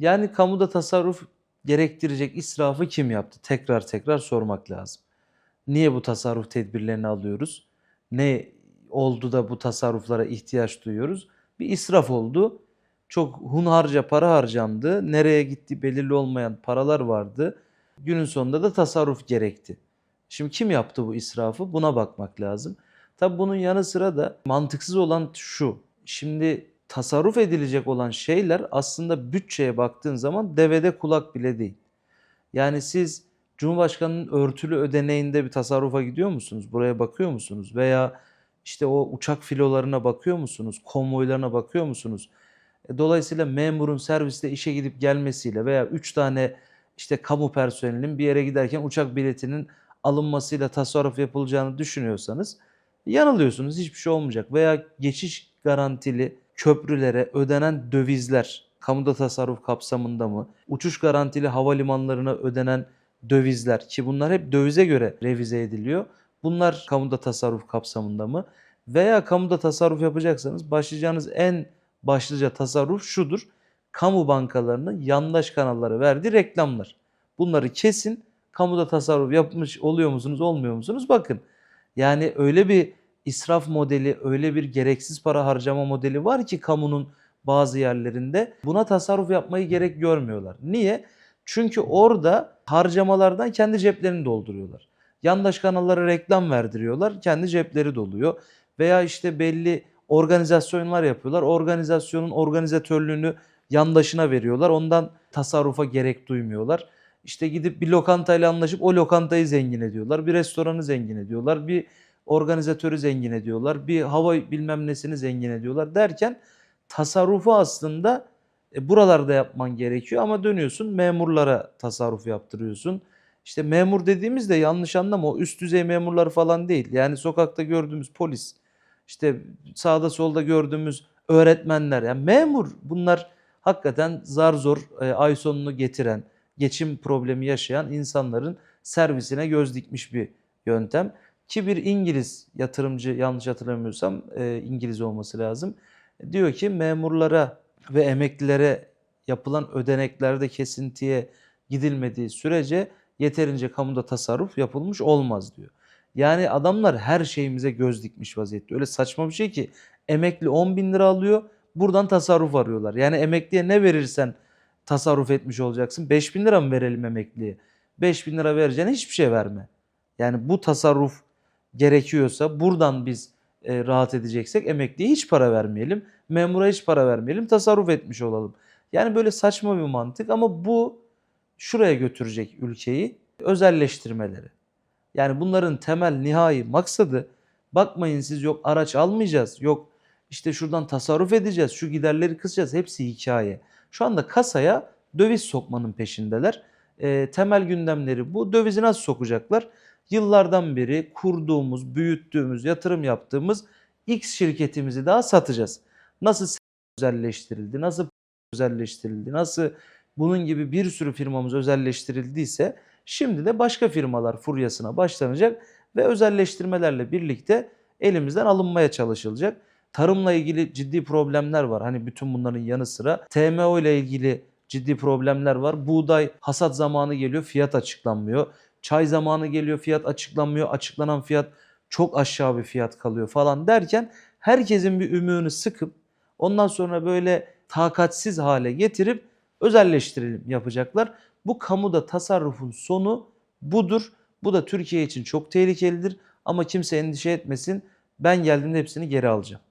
Yani kamuda tasarruf gerektirecek israfı kim yaptı? Tekrar tekrar sormak lazım. Niye bu tasarruf tedbirlerini alıyoruz? Ne oldu da bu tasarruflara ihtiyaç duyuyoruz? Bir israf oldu. Çok hunharca para harcandı. Nereye gitti belirli olmayan paralar vardı. Günün sonunda da tasarruf gerekti. Şimdi kim yaptı bu israfı? Buna bakmak lazım. Tabi bunun yanı sıra da mantıksız olan şu. Şimdi tasarruf edilecek olan şeyler aslında bütçeye baktığın zaman devede kulak bile değil. Yani siz Cumhurbaşkanı'nın örtülü ödeneğinde bir tasarrufa gidiyor musunuz? Buraya bakıyor musunuz? Veya işte o uçak filolarına bakıyor musunuz? Konvoylarına bakıyor musunuz? E, Dolayısıyla memurun serviste işe gidip gelmesiyle veya 3 tane işte kamu personelinin bir yere giderken uçak biletinin alınmasıyla tasarruf yapılacağını düşünüyorsanız yanılıyorsunuz. Hiçbir şey olmayacak. Veya geçiş garantili köprülere ödenen dövizler kamuda tasarruf kapsamında mı? Uçuş garantili havalimanlarına ödenen dövizler ki bunlar hep dövize göre revize ediliyor. Bunlar kamuda tasarruf kapsamında mı? Veya kamuda tasarruf yapacaksanız başlayacağınız en başlıca tasarruf şudur. Kamu bankalarının yandaş kanallara verdiği reklamlar. Bunları kesin. Kamuda tasarruf yapmış oluyor musunuz, olmuyor musunuz? Bakın. Yani öyle bir israf modeli, öyle bir gereksiz para harcama modeli var ki kamunun bazı yerlerinde buna tasarruf yapmayı gerek görmüyorlar. Niye? Çünkü orada harcamalardan kendi ceplerini dolduruyorlar. Yandaş kanallara reklam verdiriyorlar, kendi cepleri doluyor. Veya işte belli organizasyonlar yapıyorlar. Organizasyonun organizatörlüğünü yandaşına veriyorlar. Ondan tasarrufa gerek duymuyorlar. İşte gidip bir lokantayla anlaşıp o lokantayı zengin ediyorlar. Bir restoranı zengin ediyorlar. Bir organizatörü zengin ediyorlar. Bir hava bilmem nesini zengin ediyorlar derken tasarrufu aslında e, buralarda yapman gerekiyor ama dönüyorsun memurlara tasarruf yaptırıyorsun. İşte memur dediğimizde yanlış anlama o üst düzey memurlar falan değil. Yani sokakta gördüğümüz polis, işte sağda solda gördüğümüz öğretmenler. Yani memur bunlar hakikaten zar zor e, ay sonunu getiren, geçim problemi yaşayan insanların servisine göz dikmiş bir yöntem. Ki bir İngiliz yatırımcı yanlış hatırlamıyorsam e, İngiliz olması lazım. Diyor ki memurlara ve emeklilere yapılan ödeneklerde kesintiye gidilmediği sürece yeterince kamuda tasarruf yapılmış olmaz diyor. Yani adamlar her şeyimize göz dikmiş vaziyette. Öyle saçma bir şey ki emekli 10 bin lira alıyor buradan tasarruf arıyorlar. Yani emekliye ne verirsen tasarruf etmiş olacaksın. 5 bin lira mı verelim emekliye? 5 bin lira vereceğine hiçbir şey verme. Yani bu tasarruf gerekiyorsa buradan biz e, rahat edeceksek emekliye hiç para vermeyelim. Memura hiç para vermeyelim. Tasarruf etmiş olalım. Yani böyle saçma bir mantık ama bu şuraya götürecek ülkeyi özelleştirmeleri. Yani bunların temel nihai maksadı bakmayın siz yok araç almayacağız. Yok işte şuradan tasarruf edeceğiz. Şu giderleri kısacağız. Hepsi hikaye. Şu anda kasaya döviz sokmanın peşindeler. E, temel gündemleri bu. Dövizi nasıl sokacaklar? Yıllardan beri kurduğumuz, büyüttüğümüz, yatırım yaptığımız X şirketimizi daha satacağız. Nasıl özelleştirildi, nasıl özelleştirildi, nasıl bunun gibi bir sürü firmamız özelleştirildiyse şimdi de başka firmalar furyasına başlanacak ve özelleştirmelerle birlikte elimizden alınmaya çalışılacak. Tarımla ilgili ciddi problemler var. Hani bütün bunların yanı sıra TMO ile ilgili ciddi problemler var. Buğday hasat zamanı geliyor, fiyat açıklanmıyor. Çay zamanı geliyor, fiyat açıklanmıyor. Açıklanan fiyat çok aşağı bir fiyat kalıyor falan derken herkesin bir ümüğünü sıkıp ondan sonra böyle takatsiz hale getirip özelleştirelim yapacaklar. Bu kamuda tasarrufun sonu budur. Bu da Türkiye için çok tehlikelidir ama kimse endişe etmesin. Ben geldiğimde hepsini geri alacağım.